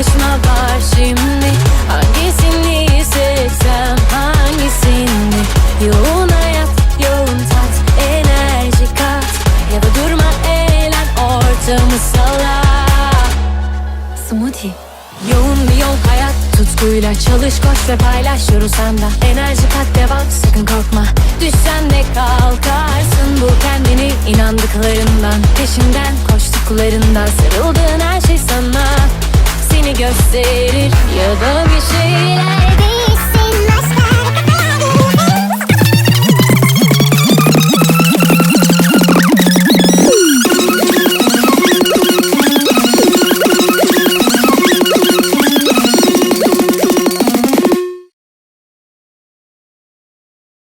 başına var şimdi? Hangisini seçsem hangisini? Yoğun hayat yoğun tat enerji kat. Ya da durma eğlen ortamı salla. Smoothie. Yoğun bir yol hayat. Tutkuyla Çalış koş ve paylaş. Yoru sanda Enerji kat devam. Sakın korkma. Düşsen de kalkarsın. Bul kendini inandıklarından Peşinden koştuklarından. Sarıldığın düzelir ya da bir şeyler.